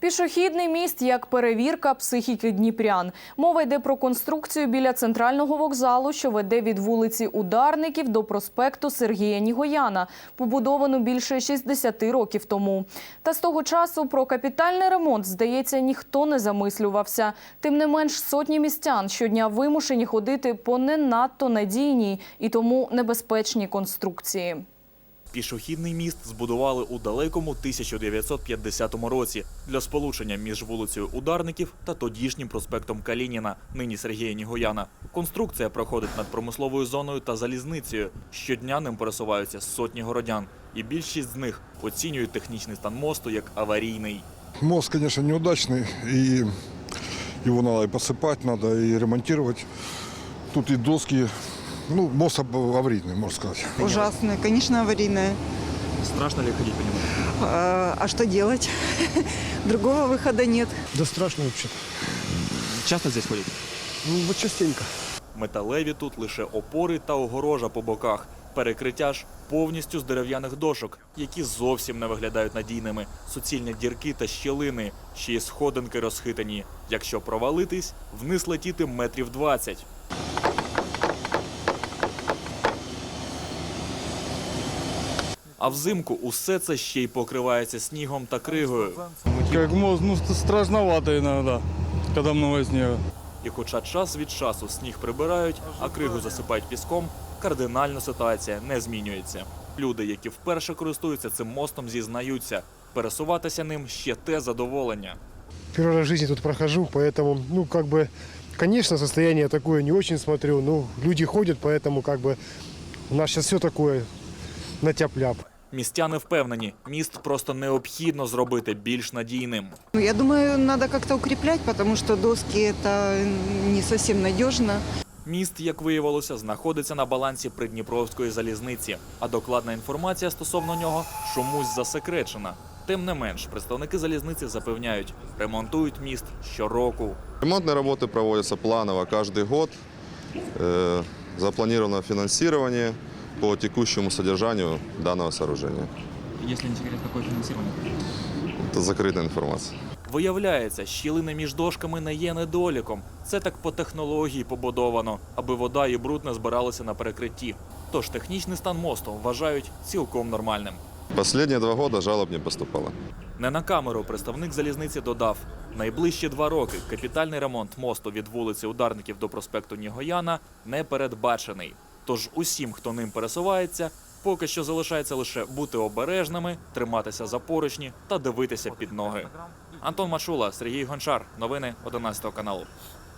Пішохідний міст як перевірка психіки дніпрян. Мова йде про конструкцію біля центрального вокзалу, що веде від вулиці Ударників до проспекту Сергія Нігояна, побудовану більше 60 років тому. Та з того часу про капітальний ремонт, здається, ніхто не замислювався. Тим не менш, сотні містян щодня вимушені ходити по не надто надійній і тому небезпечній конструкції. Пішохідний міст збудували у далекому 1950 році для сполучення між вулицею Ударників та тодішнім проспектом Калініна, нині Сергія Нігояна. Конструкція проходить над промисловою зоною та залізницею. Щодня ним пересуваються сотні городян, і більшість з них оцінюють технічний стан мосту як аварійний. Мост, конечно, неудачный, и его надо и посыпать, надо и ремонтировать. Тут и доски, ну, мост ав- аварийный, можно сказать. Ужасная, конечно, аварийная. Страшно ли ходити по ньому? А, а что делать? Другого выхода нет. Да страшно вообще. Часто здесь ходять? Ну, вот частенько. Металеві тут лише опори та огорожа по боках. Перекриття ж повністю з дерев'яних дошок, які зовсім не виглядають надійними. Суцільні дірки та щілини, ще сходинки розхитані. Якщо провалитись, вниз летіти метрів 20. А взимку усе це ще й покривається снігом та кригою. Как мост, ну ст- страшновато иногда, когда много снега. І хоча час від часу сніг прибирають, а кригу засипають піском, кардинально ситуація не змінюється. Люди, які вперше користуються цим мостом, зізнаються, пересуватися ним ще те задоволення. Первый раз в жизни тут прохожу, поэтому, ну, как бы, конечно, состояние такое не очень смотрю. Ну, люди ходят, поэтому, как бы, у нас сейчас все такое на тяп-ляп. Містяни впевнені, міст просто необхідно зробити більш надійним. Ну, я думаю, надо как-то укреплять, потому что доски это не совсем надежно. Міст, як виявилося, знаходиться на балансі Придніпровської залізниці, а докладна інформація стосовно нього чомусь засекречена. Тим не менш, представники залізниці запевняють, ремонтують міст щороку. Ремонтные работы проводятся планово каждый год. Э, Запланировано финансирование по текущему содержанию данного сооружения. Если не секрет, какое фінансування? Это закрытая информация. Виявляється, щілини між дошками не є недоліком. Це так по технології побудовано, аби вода і бруд не збиралися на перекритті. Тож технічний стан мосту вважають цілком нормальним. Последние два года жалоб не поступало. Не на камеру представник залізниці додав: найближчі два роки капітальний ремонт мосту від вулиці Ударників до проспекту Нігояна не передбачений. Тож усім, хто ним пересувається, поки що залишається лише бути обережними, триматися за поручні та дивитися під ноги. Антон Машула, Сергій Гончар. Новини 11 каналу.